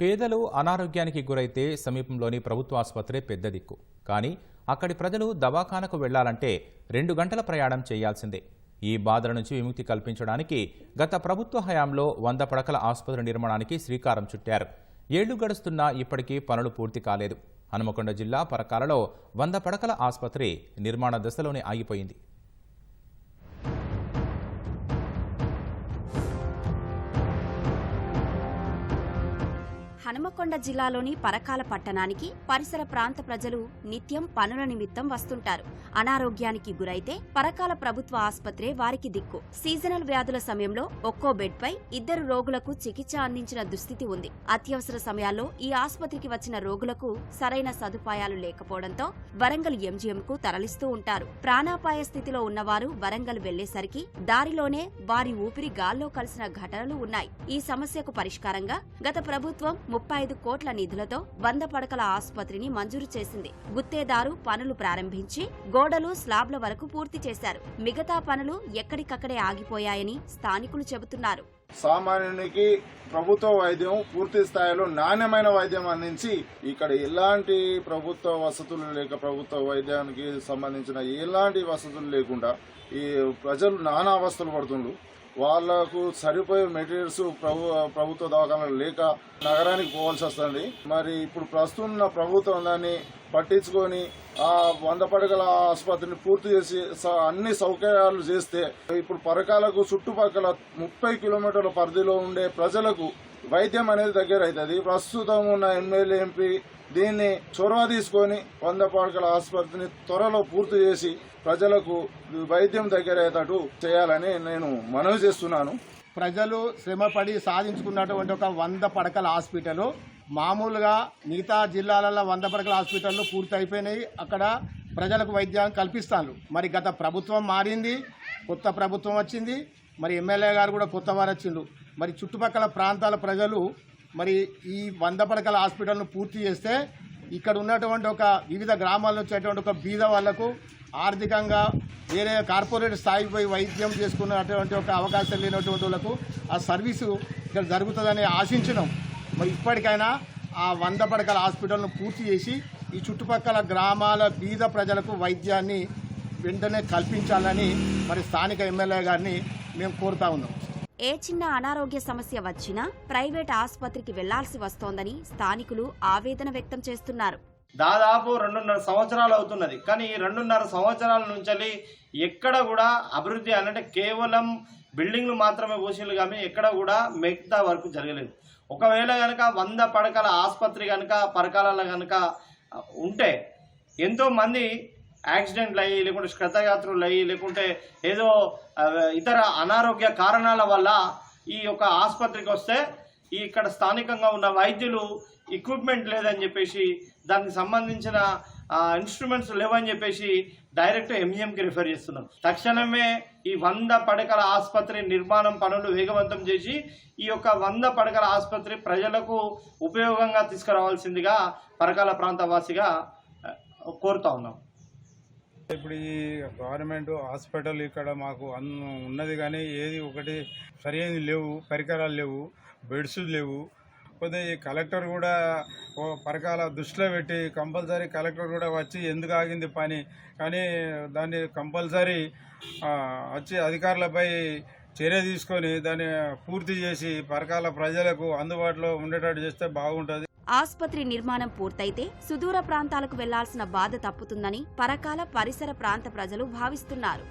పేదలు అనారోగ్యానికి గురైతే సమీపంలోని ప్రభుత్వ ఆసుపత్రి పెద్ద దిక్కు. కానీ అక్కడి ప్రజలు దవాఖానకు వెళ్ళాలంటే రెండు గంటల ప్రయాణం చేయాల్సిందే. ఈ బాధల నుంచి విముక్తి కల్పించడానికి గత ప్రభుత్వ హయాంలో వంద పడకల ఆసుపత్రి నిర్మాణానికి శ్రీకారం చుట్టారు. ఏళ్ళు గడుస్తున్నా ఇప్పటికీ పనులు పూర్తి కాలేదు. హనుమకొండ జిల్లా పరకాలలో వంద పడకల ఆసుపత్రి నిర్మాణ దశలోనే ఆగిపోయింది. హనుమకొండ జిల్లాలోని పరకాల పట్టణానికి పరిసర ప్రాంత ప్రజలు నిత్యం పనుల నిమిత్తం వస్తుంటారు. అనారోగ్యానికి గురైతే పరకాల ప్రభుత్వ ఆసుపత్రే వారికి దిక్కు. సీజనల్ వ్యాధుల సమయంలో ఒక్కో బెడ్ పై ఇద్దరు రోగులకు చికిత్స అందించిన దుస్థితి ఉంది. అత్యవసర సమయాల్లో ఈ ఆసుపత్రికి వచ్చిన రోగులకు సరైన సదుపాయాలు లేకపోవడంతో వరంగల్ ఎంజీఎంకు తరలిస్తూ ఉంటారు. ప్రాణాపాయ స్థితిలో ఉన్నవారు వరంగల్ వెళ్ళేసరికి దారిలోనే వారి ఊపిరి గాల్లో కలిసిన ఘటనలు ఉన్నాయి. ఈ సమస్యకు పరిష్కారంగా గత ప్రభుత్వం ముప్పై ఐదు కోట్ల నిధులతో వంద పడకల ఆసుపత్రిని మంజూరు చేసింది. గుత్తేదారు పనులు ప్రారంభించి గోడలు స్లాబ్ల వరకు పూర్తి చేశారు. మిగతా పనులు ఎక్కడికక్కడే ఆగిపోయాయని స్థానికులు చెబుతున్నారు. సామాన్యునికి ప్రభుత్వ వైద్యం పూర్తి స్థాయిలో నాణ్యమైన వైద్యం అందించి ఇక్కడ ఎలాంటి ప్రభుత్వ వసతులు లేక ప్రభుత్వ వైద్యానికి సంబంధించిన ఎలాంటి వసతులు లేకుండా ఈ ప్రజలు నానా అవస్థలు పడుతుండ్రు. వాళ్ళకు సరిపోయే మెటీరియల్స్ ప్రభు ప్రభుత్వ దవాఖానలు లేక నగరానికి పోవాల్సి వస్తుంది. మరి ఇప్పుడు ప్రస్తుతం ఉన్న ప్రభుత్వం దాన్ని పట్టించుకొని వంద పడగల ఆసుపత్రిని పూర్తి చేసి అన్ని సౌకర్యాలు చేస్తే ఇప్పుడు పరకాలకు చుట్టుపక్కల ముప్పై కిలోమీటర్ల పరిధిలో ఉండే ప్రజలకు వైద్యం అనేది దగ్గర అవుతుంది. ప్రస్తుతం ఉన్న ఎమ్మెల్యే ఎంపీ దీన్ని చొరవ తీసుకొని వంద పడకల ఆసుపత్రిని త్వరలో పూర్తి చేసి ప్రజలకు వైద్యం దగ్గర అయ్యేటట్టు చేయాలని నేను మనవి చేస్తున్నాను. ప్రజలు శ్రమపడి సాధించుకున్నటువంటి ఒక వంద పడకల హాస్పిటల్ మామూలుగా మిగతా జిల్లాలలో వంద పడకల హాస్పిటళ్ళు పూర్తి అయిపోయినాయి అక్కడ ప్రజలకు వైద్యాన్ని కల్పిస్తాను మరి గత ప్రభుత్వం మారింది కొత్త ప్రభుత్వం వచ్చింది మరి ఎమ్మెల్యే గారు కూడా కొత్త వారు వచ్చిండు మరి చుట్టుపక్కల ప్రాంతాల ప్రజలు మరి ఈ వంద పడకల హాస్పిటల్ను పూర్తి చేస్తే ఇక్కడ ఉన్నటువంటి ఒక వివిధ గ్రామాల నుంచి వచ్చేటువంటి ఒక బీద వాళ్ళకు ఆర్థికంగా వేరే కార్పొరేట్ స్థాయికి పోయి వైద్యం చేసుకున్నటువంటి ఒక అవకాశం లేనటువంటి వాళ్ళకు ఆ సర్వీసు ఇక్కడ జరుగుతుందని ఆశించినాం. ఇప్పటికైనా ఆ వంద పడకల హాస్పిటల్ను పూర్తి చేసి ఈ చుట్టుపక్కల గ్రామాల బీద ప్రజలకు వైద్యాన్ని వెంటనే కల్పించాలని మరి స్థానిక ఎమ్మెల్యే గారిని మేము కోరుతా ఉన్నాం. ఏ చిన్న అనారోగ్య సమస్య వచ్చినా ప్రైవేట్ ఆసుపత్రికి వెళ్ళాల్సి వస్తోందని స్థానికులు ఆవేదన వ్యక్తం చేస్తున్నారు. దాదాపు రెండున్నర సంవత్సరాలు అవుతున్నది. కానీ ఈ రెండున్నర సంవత్సరాల నుంచి ఎక్కడ కూడా అభివృద్ధి అంటే కేవలం బిల్డింగ్లు మాత్రమే పోసిళ్ళు కానీ ఎక్కడ కూడా మిగతా వర్క్ జరగలేదు. ఒకవేళ కనుక వంద పడకల ఆసుపత్రి కనుక పరకాలలో కనుక ఉంటే ఎంతో మంది యాక్సిడెంట్లు అయ్యి లేకుంటే శ్రతయాత్రలు అయ్యి లేకుంటే ఏదో ఇతర అనారోగ్య కారణాల వల్ల ఈ యొక్క ఆసుపత్రికి వస్తే ఈ ఇక్కడ స్థానికంగా ఉన్న వైద్యులు ఎక్విప్మెంట్ లేదని చెప్పేసి దానికి సంబంధించిన ఇన్స్ట్రుమెంట్స్ లేవని చెప్పేసి డైరెక్ట్ ఎంఈఎంకి రిఫర్ చేస్తున్నాం. తక్షణమే ఈ వంద పడకల ఆసుపత్రి నిర్మాణం పనులు వేగవంతం చేసి ఈ యొక్క వంద పడకల ఆసుపత్రి ప్రజలకు ఉపయోగంగా తీసుకురావాల్సిందిగా పరకాల ప్రాంత వాసిగా కోరుతా ఉన్నాం. ఇప్పుడు ఈ గవర్నమెంట్ హాస్పిటల్ ఇక్కడ మాకు అన్ ఉన్నది కానీ ఏది ఒకటి సరైనది లేవు పరికరాలు లేవు బెడ్స్ లేవు పోతే ఈ కలెక్టర్ కూడా పరకాల దృష్టిలో పెట్టి కంపల్సరీ కలెక్టర్ కూడా వచ్చి ఎందుకు ఆగింది పని? కానీ దాన్ని కంపల్సరీ వచ్చి అధికారులపై చర్య తీసుకొని దాన్ని పూర్తి చేసి పరకాల ప్రజలకు అందుబాటులో ఉండేటట్టు చేస్తే బాగుంటుంది. ఆసుపత్రి నిర్మాణం పూర్తయితే సుదూర ప్రాంతాలకు వెళ్ళాల్సిన బాధ తప్పుతుందని పరకాల పరిసర ప్రాంత ప్రజలు భావిస్తున్నారు.